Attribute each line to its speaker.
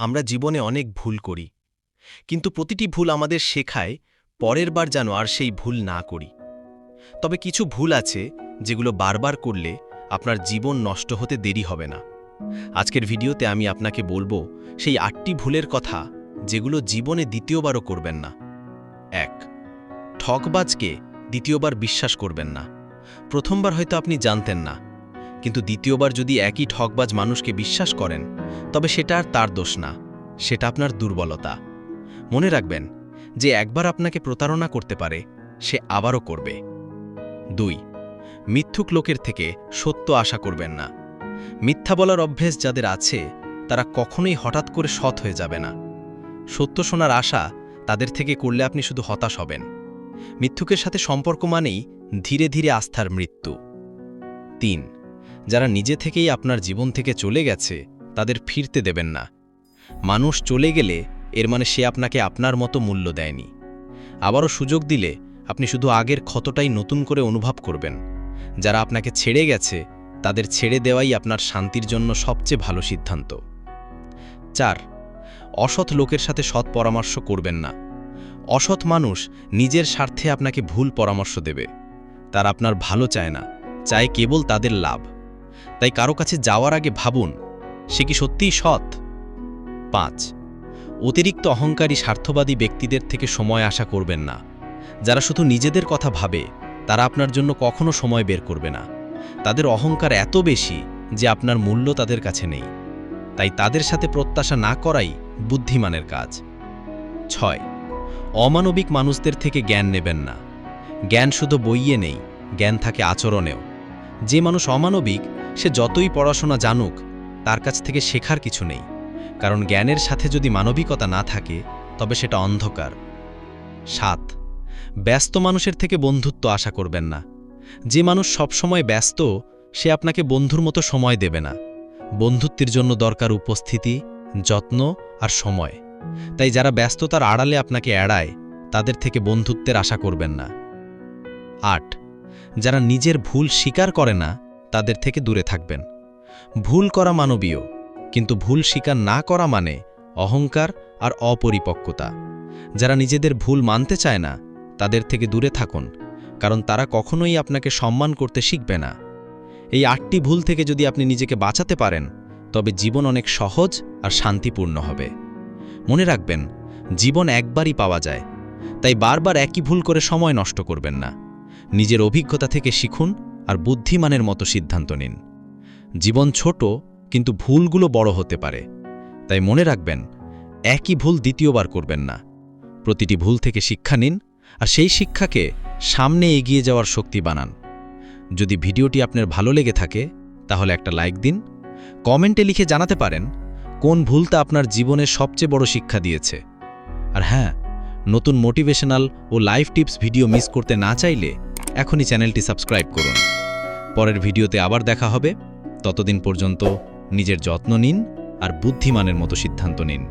Speaker 1: আমরা জীবনে অনেক ভুল করি। কিন্তু প্রতিটি ভুল আমাদের শেখায়, পরের বার যেন আর সেই ভুল না করি। তবে কিছু ভুল আছে, যেগুলো বারবার করলে আপনার জীবন নষ্ট হতে দেরি হবে না। আজকের ভিডিওতে আমি আপনাকে বলব, সেই আটটি ভুলের কথা, যেগুলো জীবনে দ্বিতীয়বারও করবেন না। এক, ঠকবাজকে দ্বিতীয়বার বিশ্বাস করবেন না। প্রথমবার হয়তো আপনি জানতেন না কিন্তু দ্বিতীয়বার যদি একই ঠকবাজ মানুষকে বিশ্বাস করেন, তবে সেটা আর তার দোষ না, সেটা আপনার দুর্বলতা। মনে রাখবেন যে একবার আপনাকে প্রতারণা করতে পারে, সে আবারও করবে। দুই, মিথ্যুক লোকের থেকে সত্য আশা করবেন না। মিথ্যা বলার অভ্যেস যাদের আছে, তারা কখনোই হঠাৎ করে সৎ হয়ে যাবে না। সত্য শোনার আশা তাদের থেকে করলে আপনি শুধু হতাশ হবেন। মিথ্যুকের সাথে সম্পর্ক মানেই ধীরে ধীরে আস্থার মৃত্যু। তিন যারা নিজে থেকেই আপনার জীবন থেকে চলে গেছে, তাদের ফিরতে দেবেন না। মানুষ চলে গেলে এর মানে সে আপনাকে আপনার মতো মূল্য দেয়নি। আবারও সুযোগ দিলে আপনি শুধু আগের ক্ষতটাই নতুন করে অনুভব করবেন। যারা আপনাকে ছেড়ে গেছে, তাদের ছেড়ে দেওয়াই আপনার শান্তির জন্য সবচেয়ে ভালো সিদ্ধান্ত। চার, অসৎ লোকের সাথে সৎ পরামর্শ করবেন না। অসৎ মানুষ নিজের স্বার্থে আপনাকে ভুল পরামর্শ দেবে। তার আপনার ভালো চায় না, চায় কেবল তাদের লাভ। তাই কারও কাছে যাওয়ার আগে ভাবুন, সে কি সত্যিই সৎ? পাঁচ, অতিরিক্ত অহংকারী স্বার্থবাদী ব্যক্তিদের থেকে সময় আশা করবেন না। যারা শুধু নিজেদের কথা ভাবে, তারা আপনার জন্য কখনো সময় বের করবে না। তাদের অহংকার এত বেশি যে আপনার মূল্য তাদের কাছে নেই। তাই তাদের সাথে প্রত্যাশা না করাই বুদ্ধিমানের কাজ। ছয়, অমানবিক মানুষদের থেকে জ্ঞান নেবেন না। জ্ঞান শুধু বইয়ে নেই, জ্ঞান থাকে আচরণেও। যে মানুষ অমানবিক সে যতই পড়াশোনা জানুক, তার কাছ থেকে শেখার কিছু নেই। কারণ জ্ঞানের সাথে যদি মানবিকতা না থাকে, তবে সেটা অন্ধকার। সাত, ব্যস্ত মানুষের থেকে বন্ধুত্ব আশা করবেন না। যে মানুষ সবসময় ব্যস্ত, সে আপনাকে বন্ধুর মতো সময় দেবে না। বন্ধুত্বের জন্য দরকার উপস্থিতি, যত্ন আর সময়। তাই যারা ব্যস্ততার আড়ালে আপনাকে এড়ায়, তাদের থেকে বন্ধুত্বের আশা করবেন না। আট, যারা নিজের ভুল স্বীকার করে না তাদের থেকে দূরে থাকবেন। ভুল করা মানবীয়, কিন্তু ভুল স্বীকার না করা মানে অহংকার আর অপরিপক্কতা। যারা নিজেদের ভুল মানতে চায় না, তাদের থেকে দূরে থাকুন, কারণ তারা কখনোই আপনাকে সম্মান করতে শিখবে না। এই আটটি ভুল থেকে যদি আপনি নিজেকে বাঁচাতে পারেন, তবে জীবন অনেক সহজ আর শান্তিপূর্ণ হবে। মনে রাখবেন, জীবন একবারই পাওয়া যায়, তাই বারবার একই ভুল করে সময় নষ্ট করবেন না। নিজের অভিজ্ঞতা থেকে শিখুন আর বুদ্ধিমানের মতো সিদ্ধান্ত নিন। জীবন ছোট, কিন্তু ভুলগুলো বড় হতে পারে। তাই মনে রাখবেন, একই ভুল দ্বিতীয়বার করবেন না। প্রতিটি ভুল থেকে শিক্ষা নিন, আর সেই শিক্ষাকে সামনে এগিয়ে যাওয়ার শক্তি বানান। যদি ভিডিওটি আপনার ভালো লেগে থাকে, তাহলে একটা লাইক দিন। কমেন্টে লিখে জানাতে পারেন, কোন ভুলটা আপনার জীবনের সবচেয়ে বড় শিক্ষা দিয়েছে। আর হ্যাঁ নতুন মোটিভেশনাল ও লাইভ টিপস ভিডিও মিস করতে না চাইলে এখনই চ্যানেলটি সাবস্ক্রাইব করুন। পরের ভিডিওতে আবার দেখা হবে। ততদিন পর্যন্ত নিজের যত্ন নিন আর বুদ্ধিমানের মতো সিদ্ধান্ত নিন।